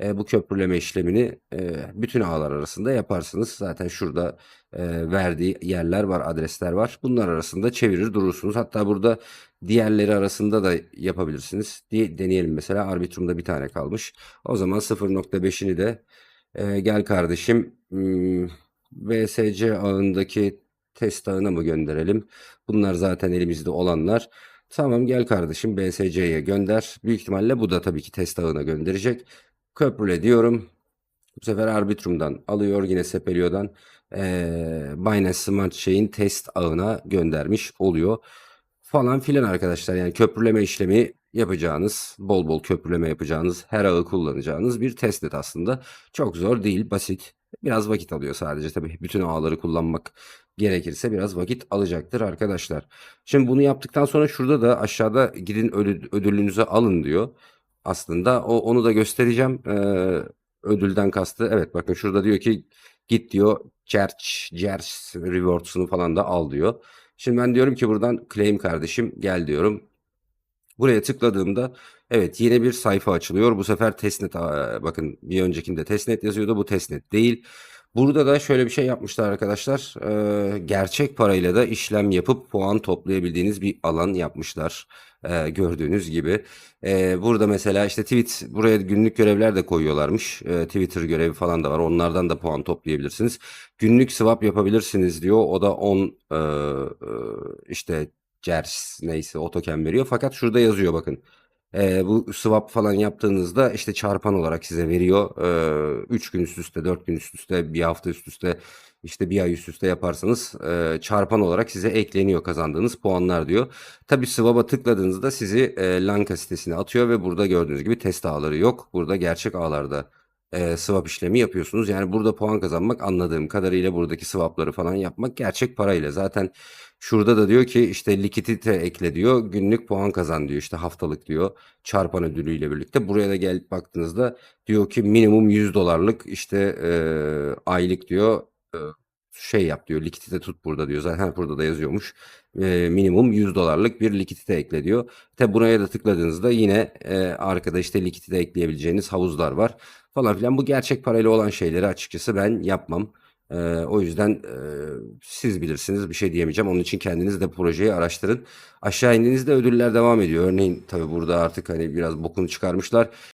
eee, bu köprüleme işlemini, eee, bütün ağlar arasında yaparsınız. Zaten şurada, eee, verdiği yerler var, adresler var. Bunlar arasında çevirir durursunuz. Hatta burada diğerleri arasında da yapabilirsiniz. Di deneyelim mesela Arbitrum'da bir tane kalmış. O zaman 0.5'ini de, eee, gel kardeşim, ımm, VSC ağındaki test ağına mı gönderelim? Bunlar zaten elimizde olanlar. Tamam gel kardeşim BSC'ye gönder. Büyük ihtimalle bu da tabii ki test ağına gönderecek. Köprüle diyorum. Bu sefer Arbitrum'dan alıyor yine Sepelio'dan eee, Binance Smart Chain test ağına göndermiş oluyor. Falan filan arkadaşlar. Yani köprüleme işlemi yapacağınız, bol bol köprüleme yapacağınız, her ağı kullanacağınız bir testnet aslında. Çok zor değil, basit. Biraz vakit alıyor sadece tabii. Bütün ağları kullanmak gerekirse biraz vakit alacaktır arkadaşlar. Şimdi bunu yaptıktan sonra şurada da aşağıda gidin ödü- ödülünüzü alın diyor. Aslında o onu da göstereceğim. Ee, ödülden kastı. Evet bakın şurada diyor ki git diyor Church, Church rewards'unu falan da al diyor. Şimdi ben diyorum ki buradan claim kardeşim gel diyorum. Buraya tıkladığımda evet yeni bir sayfa açılıyor. Bu sefer testnet bakın bir öncekinde testnet yazıyordu. Bu testnet değil. Burada da şöyle bir şey yapmışlar arkadaşlar. Ee, gerçek parayla da işlem yapıp puan toplayabildiğiniz bir alan yapmışlar. Ee, gördüğünüz gibi. Ee, burada mesela işte tweet buraya günlük görevler de koyuyorlarmış. Ee, Twitter görevi falan da var. Onlardan da puan toplayabilirsiniz. Günlük swap yapabilirsiniz diyor. O da 10 e, e, işte Cers neyse o token veriyor. Fakat şurada yazıyor bakın. Ee, bu swap falan yaptığınızda işte çarpan olarak size veriyor. 3 gün üst üste, 4 gün üst üste, bir hafta üst üste, işte bir ay üst üste yaparsanız e, çarpan olarak size ekleniyor kazandığınız puanlar diyor. Tabii swap'a tıkladığınızda sizi e, Lanka sitesine atıyor ve burada gördüğünüz gibi test ağları yok. Burada gerçek ağlarda e, swap işlemi yapıyorsunuz. Yani burada puan kazanmak anladığım kadarıyla buradaki swapları falan yapmak gerçek parayla. Zaten şurada da diyor ki işte likidite ekle diyor. Günlük puan kazan diyor. işte haftalık diyor. Çarpan ödülüyle birlikte. Buraya da gelip baktığınızda diyor ki minimum 100 dolarlık işte e, aylık diyor e, şey yap diyor. Likidite tut burada diyor. Zaten burada da yazıyormuş. E, minimum 100 dolarlık bir likidite ekle diyor. Tabi buraya da tıkladığınızda yine e, arkada işte likidite ekleyebileceğiniz havuzlar var falan filan. Bu gerçek parayla olan şeyleri açıkçası ben yapmam. Ee, o yüzden e, siz bilirsiniz bir şey diyemeyeceğim. Onun için kendiniz de projeyi araştırın. Aşağı indiğinizde ödüller devam ediyor. Örneğin tabii burada artık hani biraz bokunu çıkarmışlar.